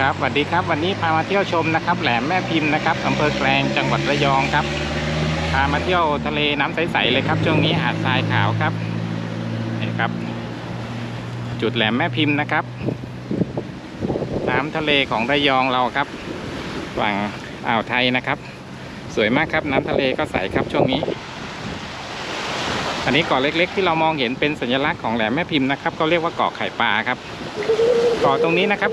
ครับสวัสดีครับ วันนี้พามาเที่ยวชมนะครับ แหลมแม่พิมพ์นะครับอำเภอแกลงจังหวัดระยองครับ พามาเที่ยวทะเลน้ำใสๆเลยครับช่วงนี้หาดทรายขาวครับนี่ครับ จุดแหลมแม่พิมพ์นะครับ น้ำทะเลของระยองเราครับฝั่งอ่าวไทยนะครับ สวยมากครับน้ำทะเลก็ใสครับช่วงนี้ อันนี้เกาะเล็ก ๆ ที่เรามองเห็นเป็นสัญลักษณ์ของแหลมแม่พิมพ์นะครับก็เรียกว่าเกาะไข่ปลาครับเกาะตรงนี้นะครับ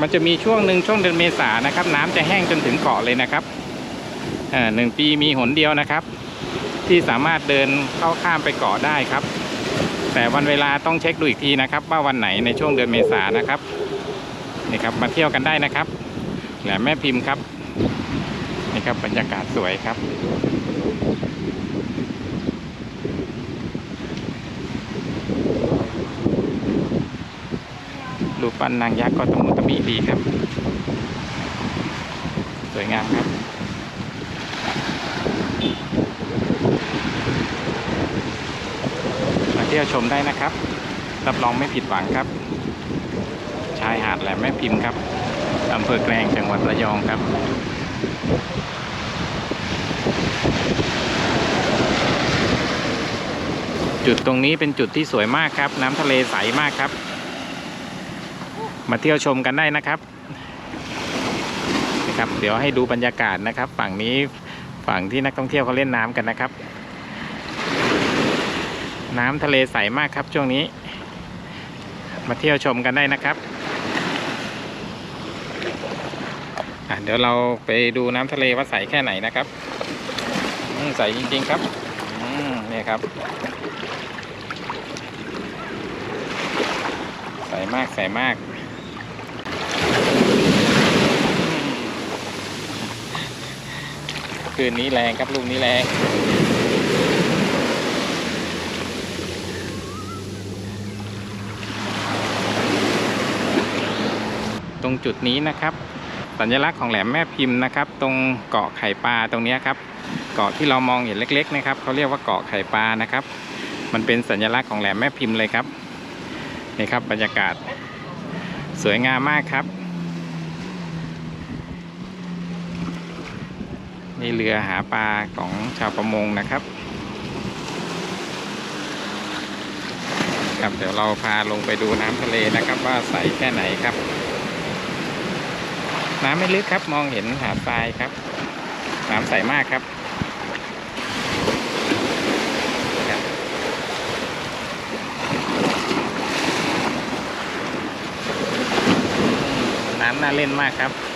มันจะมีช่วงหนึ่งช่วงเดือนเมษานะครับ น้ำจะแห้งจนถึงเกาะเลยนะครับหนึ่งปีมีหนเดียวนะครับ ที่สามารถเดินเข้าข้ามไปเกาะได้ครับ แต่วันเวลาต้องเช็คดูอีกทีนะครับ ว่าวันไหนในช่วงเดือนเมษานะครับนี่ครับมาเที่ยวกันได้นะครับแหลมแม่พิมพ์ครับนี่ครับบรรยากาศสวยครับ รูปปั้นนางยักษ์ก็ตะมุตะมิดีครับ สวยงามครับ มาเที่ยวชมได้นะครับ รับรองไม่ผิดหวังครับ ชายหาดแหลมแม่พิมพ์ครับอำเภอแกลงจังหวัดระยองครับจุดตรงนี้เป็นจุดที่สวยมากครับ น้ำทะเลใสมากครับ มาเที่ยวชมกันได้นะครับนะครับ เดี๋ยวให้ดูบรรยากาศนะครับ ฝั่งนี้ฝั่งที่นักท่องเที่ยวเขาเล่นน้ำกันนะครับ น้ำทะเลใสมากครับช่วงนี้ มาเที่ยวชมกันได้นะครับอะเดี๋ยวเราไปดูน้ำทะเลว่าใสแค่ไหนนะครับใสจริง ๆครับอืมเนี่ยครับ ใสมากใสมาก คืนนี้แรงครับลูกนี้แรงตรงจุดนี้นะครับ สัญลักษณ์ของแหลมแม่พิมพ์นะครับ ตรงเกาะไข่ปลาตรงนี้ครับ เกาะที่เรามองเห็นเล็ก ๆ นะครับเขาเรียกว่าเกาะไข่ปลานะครับ มันเป็นสัญลักษณ์ของแหลมแม่พิมพ์เลยครับนี่ครับบรรยากาศสวยงามมากครับ นี่เรือหาปลาของชาวประมงนะครับครับเดี๋ยวเราพาลงไปดูน้ำทะเลนะครับ ว่าใสแค่ไหนครับ น้ำไม่ลึกครับมองเห็นหาดทรายครับ น้ำใสมากครับครับน้ำน่าเล่นมากครับ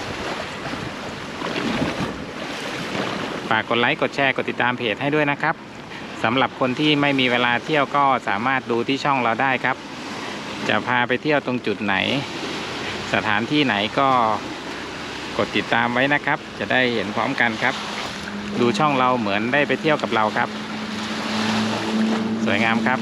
ฝากกดไลค์กดแชร์กดติดตามเพจให้ด้วยนะครับสำหรับคนที่ไม่มีเวลาเที่ยวก็สามารถดูที่ช่องเราได้ครับ จะพาไปเที่ยวตรงจุดไหน สถานที่ไหนก็กดติดตามไว้นะครับ จะได้เห็นพร้อมกันครับ ดูช่องเราเหมือนได้ไปเที่ยวกับเราครับ สวยงามครับ